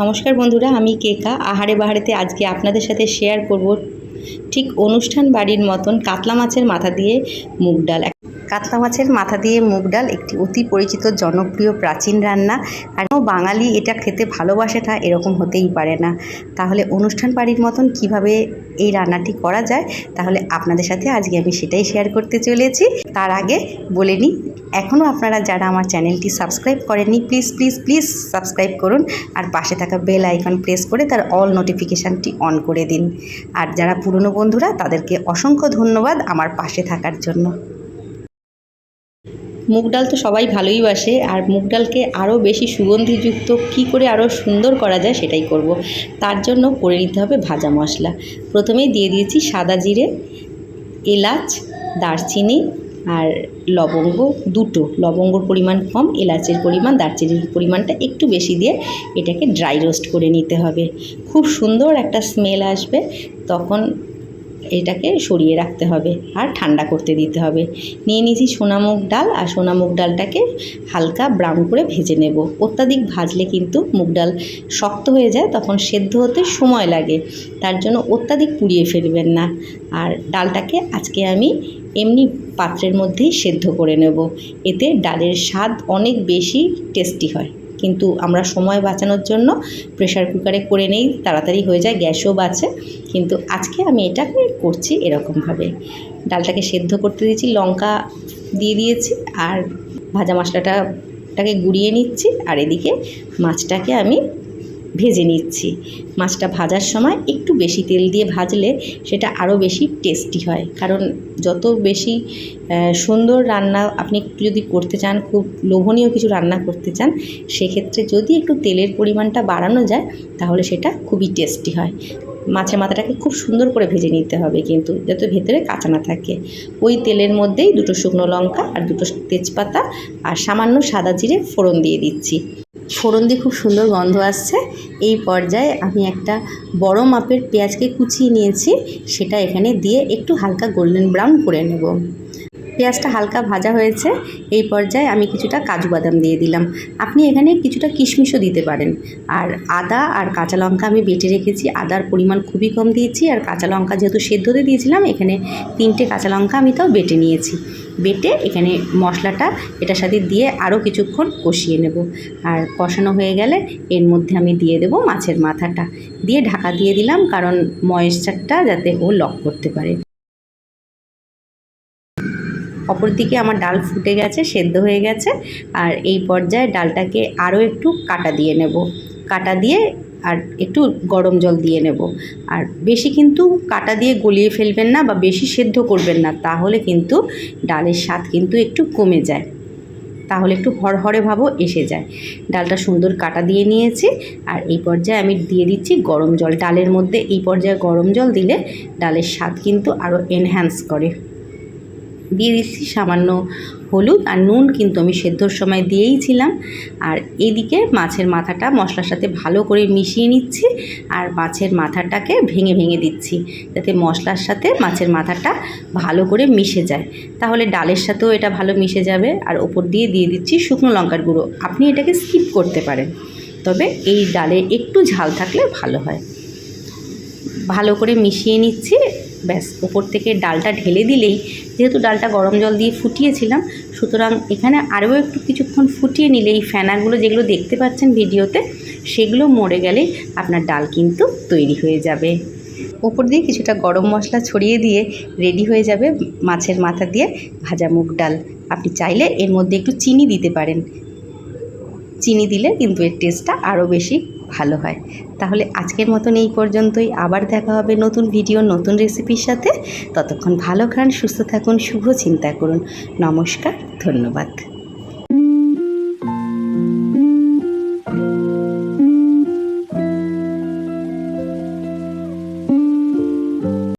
নমস্কার বন্ধুরা, আমি কেকা। আহারে বাহারেতে আজকে আপনাদের সাথে শেয়ার করব ঠিক অনুষ্ঠান বাড়ির মতন কাতলা মাছের মাথা দিয়ে মুগ ডাল। কাতলা মাছের মাথা দিয়ে মুগ ডাল একটি অতি পরিচিত, জনপ্রিয়, প্রাচীন রান্না। আর বাঙালি এটা খেতে ভালোবাসে না, এরকম হতেই পারে না। তাহলে অনুষ্ঠান বাড়ির মতন কীভাবে এই রান্নাটি করা যায়? তাহলে আপনাদের সাথে আজকে আমি সেটাই শেয়ার করতে চলেছি। তার আগে বলে নিই এখনও আপনারা যারা আমার চ্যানেলটি সাবস্ক্রাইব করেননি প্লিজ প্লিজ প্লিজ সাবস্ক্রাইব করুন আর পাশে থাকা বেল আইকন প্রেস করে তার অল নোটিফিকেশানটি অন করে দিন। আর যারা পুরনো বন্ধুরা, তাদেরকে অসংখ্য ধন্যবাদ আমার পাশে থাকার জন্য। মুগ ডাল তো সবাই ভালোই বাসে, আর মুগ ডালকে আরও বেশি সুগন্ধিযুক্ত কী করে আরও সুন্দর করা যায় সেটাই করব। তার জন্য করে নিতে হবে ভাজা মশলা। প্রথমেই দিয়ে দিয়েছি সাদা জিরে, এলাচ, দারচিনি আর লবঙ্গ দুটো। লবঙ্গর পরিমাণ কম, এলাচের পরিমাণ, দারচিনির পরিমাণটা একটু বেশি দিয়ে এটাকে ড্রাই রোস্ট করে নিতে হবে। খুব সুন্দর একটা স্মেল আসবে, তখন এটাকে সরিয়ে রাখতে হবে আর ঠান্ডা করতে দিতে হবে। নিয়ে নিয়েছি সোনামুগ ডাল আর সোনামুগ ডালটাকে হালকা ব্রাউন করে ভেজে নেব। অত্যাধিক ভাজলে কিন্তু মুগ ডাল শক্ত হয়ে যায়, তখন সেদ্ধ হতে সময় লাগে। তার জন্য অত্যাধিক পুড়িয়ে ফেলবেন না। আর ডালটাকে আজকে আমি এমনি পাত্রের মধ্যেই সেদ্ধ করে নেব। এতে ডালের স্বাদ অনেক বেশি টেস্টি হয়। কিন্তু আমরা সময় বাঁচানোর জন্য প্রেশার কুকারে করে নেই, তাড়াতাড়ি হয়ে যায়, গ্যাসও বাঁচে। কিন্তু আজকে আমি এটাকে করছি এরকমভাবে। ডালটাকে সেদ্ধ করতে দিয়েছি, লঙ্কা দিয়ে দিয়েছি আর ভাজা মশলাটাটাকে গুঁড়িয়ে নিচ্ছি। আর এদিকে মাছটাকে আমি ভেজে নিচ্ছি। মাছটা ভাজার সময় একটু বেশি তেল দিয়ে ভাজলে সেটা আরও বেশি টেস্টি হয়। কারণ যত বেশি সুন্দর রান্না আপনি একটু যদি করতে চান, খুব লোভনীয় কিছু রান্না করতে চান, সেক্ষেত্রে যদি একটু তেলের পরিমাণটা বাড়ানো যায়, তাহলে সেটা খুবই টেস্টি হয়। মাছের মাথাটাকে খুব সুন্দর করে ভেজে নিতে হবে কিন্তু যাতে ভেতরে কাঁচা না থাকে। ওই তেলের মধ্যেই দুটো শুকনো লঙ্কা আর দুটো তেজপাতা আর সামান্য সাদা জিরে ফোড়ন দিয়ে দিচ্ছি। ফোড়ন দিয়ে খুব সুন্দর গন্ধ আসছে। এই পর্যায়ে আমি একটা বড় মাপের পেঁয়াজকে কুচিয়ে নিয়েছি। সেটা এখানে দিয়ে একটু হালকা গোল্ডেন ব্রাউন করে নেব। পেঁয়াজটা হালকা ভাজা হয়েছে, এই পর্যায়ে আমি কিছুটা কাজু বাদাম দিয়ে দিলাম। আপনি এখানে কিছুটা কিশমিশও দিতে পারেন। আর আদা আর কাঁচা লঙ্কা আমি বেটে রেখেছি। আদার পরিমাণ খুবই কম দিয়েছি আর কাঁচা লঙ্কা যেহেতু সেদ্ধতে দিয়েছিলাম, এখানে তিনটে কাঁচা লঙ্কা আমি তাও বেটে নিয়েছি। বেটে এখানে মশলাটা এটার সাথে দিয়ে আরও কিছুক্ষণ কষিয়ে নেব। আর কষানো হয়ে গেলে এর মধ্যে আমি দিয়ে দেব মাছের মাথাটা। দিয়ে ঢাকা দিয়ে দিলাম, কারণ ময়েশ্চারটা যাতে ও লক করতে পারে। অপরদিকে আমার ডাল ফুটে গেছে, সেদ্ধ হয়ে গেছে। আর এই পর্যায়ে ডালটাকে আরও একটু কাটা দিয়ে নেব। কাটা দিয়ে আর একটু গরম জল দিয়ে নেব। আর বেশি কিন্তু কাটা দিয়ে গলিয়ে ফেলবেন না বা বেশি সেদ্ধ করবেন না, তাহলে কিন্তু ডালের স্বাদ কিন্তু একটু কমে যায়। তাহলে একটু হরহরে ভাবও এসে যায়। ডালটা সুন্দর কাটা দিয়ে নিয়েছি আর এই পর্যায়ে আমি দিয়ে দিচ্ছি গরম জল। ডালের মধ্যে এই পর্যায়ে গরম জল দিলে ডালের স্বাদ কিন্তু আরও এনহ্যান্স করে। দিয়ে দিচ্ছি সামান্য হলুদ আর নুন কিন্তু আমি সেদ্ধর সময় দিয়েই ছিলাম। আর এদিকে মাছের মাথাটা মশলার সাথে ভালো করে মিশিয়ে নিচ্ছি আর মাছের মাথাটাকে ভেঙে ভেঙে দিচ্ছি যাতে মশলার সাথে মাছের মাথাটা ভালো করে মিশে যায়। তাহলে ডালের সাথেও এটা ভালো মিশে যাবে। আর ওপর দিয়ে দিয়ে দিচ্ছি শুকনো লঙ্কার গুঁড়ো। আপনি এটাকে স্কিপ করতে পারেন। তবে এই ডালে একটু ঝাল থাকলে ভালো হয়। ভালো করে মিশিয়ে নিচ্ছি। ব্যাস, ওপর থেকে ডালটা ঢেলে দিলেই যেহেতু ডালটা গরম জল দিয়ে ফুটিয়েছিলাম, সুতরাং এখানে আরও একটু কিছুক্ষণ ফুটিয়ে নিলে এই ফ্যানাগুলো যেগুলো দেখতে পাচ্ছেন ভিডিওতে, সেগুলো মরে গেলেই আপনার ডাল কিন্তু তৈরি হয়ে যাবে। ওপর দিয়ে কিছুটা গরম মশলা ছড়িয়ে দিয়ে রেডি হয়ে যাবে মাছের মাথা দিয়ে ভাজা মুগ ডাল। আপনি চাইলে এর মধ্যে একটু চিনি দিতে পারেন। চিনি দিলে কিন্তু এর টেস্টটা আরও বেশি ভালো হয়। তাহলে আজকের মতন এই পর্যন্তই। আবার দেখা হবে নতুন ভিডিও নতুন রেসিপির সাথে। ততক্ষণ ভালো খান, সুস্থ থাকুন, শুভ চিন্তা করুন। নমস্কার, ধন্যবাদ।